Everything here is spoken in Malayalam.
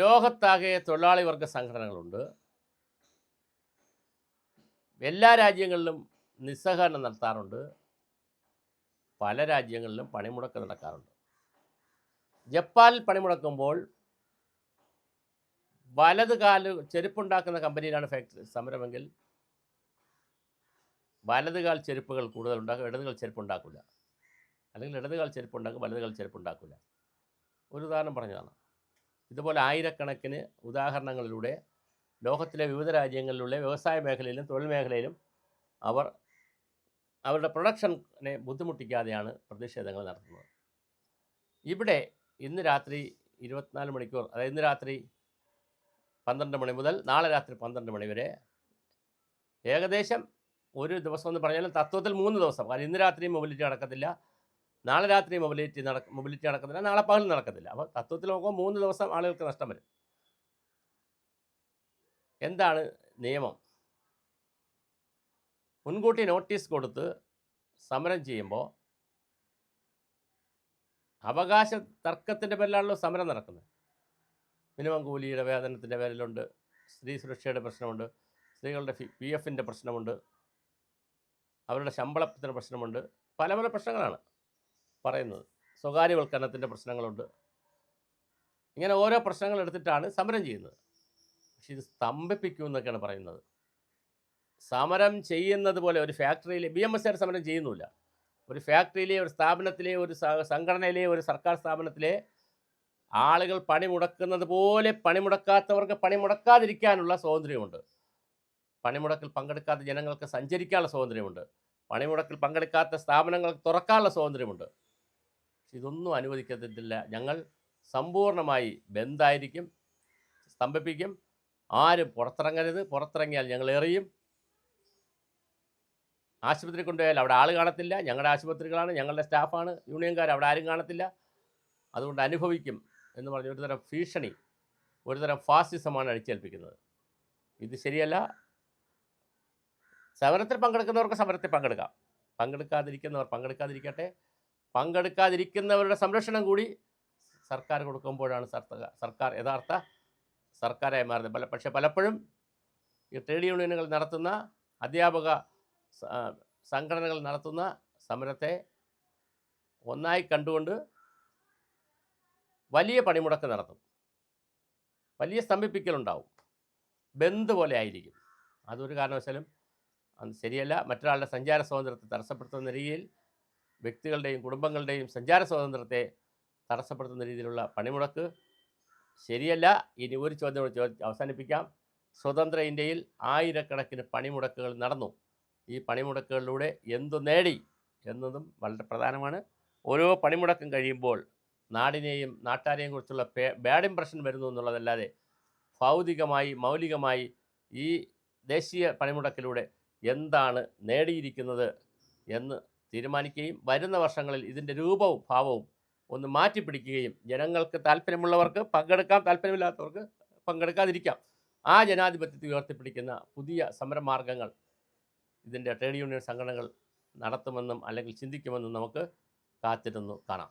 ലോകത്താകെ തൊഴിലാളി വർഗ സംഘടനകളുണ്ട്. എല്ലാ രാജ്യങ്ങളിലും നിസ്സഹകരണം നടത്താറുണ്ട്. പല രാജ്യങ്ങളിലും പണിമുടക്ക് നടക്കാറുണ്ട്. ജപ്പാനിൽ പണിമുടക്കുമ്പോൾ വലത് കാൽ ചെരുപ്പുണ്ടാക്കുന്ന കമ്പനിയിലാണ് ഫാക്ടറി. സമരമെങ്കിൽ വലത് കാൽ ചെരുപ്പുകൾ കൂടുതൽ ഉണ്ടാക്കും ഇടതുകാൽ കാൽ ഉണ്ടാക്കില്ല അല്ലെങ്കിൽ ഇടതുകാൽ കാൽ ചെരുപ്പുണ്ടാക്കും വലതുകാൽ കാൽ ഉണ്ടാക്കില്ല ഒരു ഉദാഹരണം പറഞ്ഞതാണ്. ഇതുപോലെ ആയിരക്കണക്കിന് ഉദാഹരണങ്ങളിലൂടെ ലോകത്തിലെ വിവിധ രാജ്യങ്ങളിലുള്ള വ്യവസായ മേഖലയിലും തൊഴിൽ മേഖലയിലും അവർ അവരുടെ പ്രൊഡക്ഷനെ ബുദ്ധിമുട്ടിക്കാതെയാണ് പ്രതിഷേധങ്ങൾ നടത്തുന്നത്. ഇവിടെ ഇന്ന് രാത്രി ഇരുപത്തിനാല് മണിക്കൂർ അതായത് ഇന്ന് രാത്രി പന്ത്രണ്ട് മണി മുതൽ നാളെ രാത്രി പന്ത്രണ്ട് മണി വരെ ഏകദേശം ഒരു ദിവസം എന്ന് പറഞ്ഞാൽ തത്വത്തിൽ മൂന്ന് ദിവസം. കാരണം ഇന്ന് രാത്രി മൊബിലിറ്റി നടക്കത്തില്ല. നാളെ രാത്രി മൊബിലിറ്റി നടക്ക മൊബിലിറ്റി നടക്കുന്നില്ല നാളെ പകൽ നടക്കത്തില്ല. അപ്പോൾ തത്വത്തിൽ നോക്കുമ്പോൾ മൂന്ന് ദിവസം ആളുകൾക്ക് നഷ്ടം വരും. എന്താണ് നിയമം? മുൻകൂട്ടി നോട്ടീസ് കൊടുത്ത് സമരം ചെയ്യുമ്പോൾ അവകാശ തർക്കത്തിന്റെ പേരിലാണല്ലോ സമരം നടക്കുന്നത്. മിനിമം കൂലിയുടെ വേതനത്തിന്റെ പേരിലുണ്ട് സ്ത്രീ സുരക്ഷയുടെ പ്രശ്നമുണ്ട് സ്ത്രീകളുടെ പി എഫിന്റെ പ്രശ്നമുണ്ട് അവരുടെ ശമ്പളത്തിന്റെ പ്രശ്നമുണ്ട് പല പല പ്രശ്നങ്ങളാണ്. പറയുന്നത്. സ്വകാര്യവൽക്കരണത്തിന്റെ പ്രശ്നങ്ങളുണ്ട്. ഇങ്ങനെ ഓരോ പ്രശ്നങ്ങൾ എടുത്തിട്ടാണ് സമരം ചെയ്യുന്നത്. പക്ഷെ ഇത് സ്തംഭിപ്പിക്കും എന്നൊക്കെയാണ് പറയുന്നത്. സമരം ചെയ്യുന്നത് പോലെ ഒരു ഫാക്ടറിയിലെ ബി എം എസ് ആർ സമരം ചെയ്യുന്നില്ല ഒരു ഫാക്ടറിയിലെ ഒരു സ്ഥാപനത്തിലെ ഒരു സംഘടനയിലെ ഒരു സർക്കാർ സ്ഥാപനത്തിലെ ആളുകൾ പണി മുടക്കുന്നത് പോലെ പണിമുടക്കാത്തവർക്ക് പണിമുടക്കാതിരിക്കാനുള്ള സ്വാതന്ത്ര്യമുണ്ട്. പണിമുടക്കിൽ പങ്കെടുക്കാത്ത ജനങ്ങൾക്ക് സഞ്ചരിക്കാനുള്ള സ്വാതന്ത്ര്യമുണ്ട്. പണിമുടക്കിൽ പങ്കെടുക്കാത്ത സ്ഥാപനങ്ങൾക്ക് തുറക്കാനുള്ള സ്വാതന്ത്ര്യമുണ്ട്. ഇതൊന്നും അനുവദിക്കത്തില്ല. ഞങ്ങൾ സമ്പൂർണമായി ബന്ധായിരിക്കും സ്തംഭിപ്പിക്കും. ആരും പുറത്തിറങ്ങരുത്. പുറത്തിറങ്ങിയാൽ ഞങ്ങൾ എറിയും. ആശുപത്രി കൊണ്ടുപോയാൽ അവിടെ ആൾ കാണത്തില്ല. ഞങ്ങളുടെ ആശുപത്രികളാണ് ഞങ്ങളുടെ സ്റ്റാഫാണ്. യൂണിയൻകാർ അവിടെ ആരും കാണത്തില്ല. അതുകൊണ്ട് അനുഭവിക്കും എന്ന് പറഞ്ഞ് ഒരുതരം ഭീഷണി ഒരുതരം ഫാസിസമാണ് അടിച്ചേൽപ്പിക്കുന്നത്. ഇത് ശരിയല്ല. സമരത്തിൽ പങ്കെടുക്കുന്നവർക്ക് സമരത്തിൽ പങ്കെടുക്കാം. പങ്കെടുക്കാതിരിക്കുന്നവർ പങ്കെടുക്കാതിരിക്കട്ടെ. പങ്കെടുക്കാതിരിക്കുന്നവരുടെ സംരക്ഷണം കൂടി സർക്കാർ കൊടുക്കുമ്പോഴാണ് സർക്കാർ യഥാർത്ഥ സർക്കാരായി മാറുന്നത്. പല പക്ഷേ പലപ്പോഴും ഈ ട്രേഡ് യൂണിയനുകൾ നടത്തുന്ന അധ്യാപക സംഘടനകൾ നടത്തുന്ന സമരത്തെ ഒന്നായി കണ്ടുകൊണ്ട് വലിയ പണിമുടക്ക് നടത്തും. വലിയ സ്തംഭിപ്പിക്കലുണ്ടാവും. ബന്ദ് പോലെ ആയിരിക്കും. അതൊരു കാരണവശാലും അത് ശരിയല്ല. മറ്റൊരാളുടെ സഞ്ചാര സ്വാതന്ത്ര്യത്തെ തടസ്സപ്പെടുത്തുന്ന രീതിയിൽ വ്യക്തികളുടെയും കുടുംബങ്ങളുടെയും സഞ്ചാര സ്വാതന്ത്ര്യത്തെ തടസ്സപ്പെടുത്തുന്ന രീതിയിലുള്ള പണിമുടക്ക്. ശരിയല്ല ഇനി ഒരു ചോദ്യം അവസാനിപ്പിക്കാം. സ്വതന്ത്ര ഇന്ത്യയിൽ ആയിരക്കണക്കിന് പണിമുടക്കുകൾ നടന്നു. ഈ പണിമുടക്കുകളിലൂടെ എന്തു നേടി എന്നതും വളരെ പ്രധാനമാണ്. ഓരോ പണിമുടക്കം കഴിയുമ്പോൾ നാടിനെയും നാട്ടാരെയും കുറിച്ചുള്ള ബാഡ് ഇംപ്രഷൻ വരുന്നു എന്നുള്ളതല്ലാതെ ഭൗതികമായി മൗലികമായി ഈ ദേശീയ പണിമുടക്കിലൂടെ എന്താണ് നേടിയിരിക്കുന്നത് എന്ന് തീരുമാനിക്കുകയും വരുന്ന വർഷങ്ങളിൽ ഇതിന്റെ രൂപവും ഭാവവും ഒന്ന് മാറ്റിപ്പിടിക്കുകയും ജനങ്ങൾക്ക് താല്പര്യമുള്ളവർക്ക് പങ്കെടുക്കാം താല്പര്യമില്ലാത്തവർക്ക് പങ്കെടുക്കാതിരിക്കാം. ആ ജനാധിപത്യത്തെ ഉയർത്തിപ്പിടിക്കുന്ന പുതിയ സമരമാർഗങ്ങൾ ഇതിന്റെ ട്രേഡ് യൂണിയൻ സംഘടനകൾ നടത്തുമെന്നും അല്ലെങ്കിൽ ചിന്തിക്കുമെന്നും നമുക്ക് കാത്തിരുന്നു കാണാം.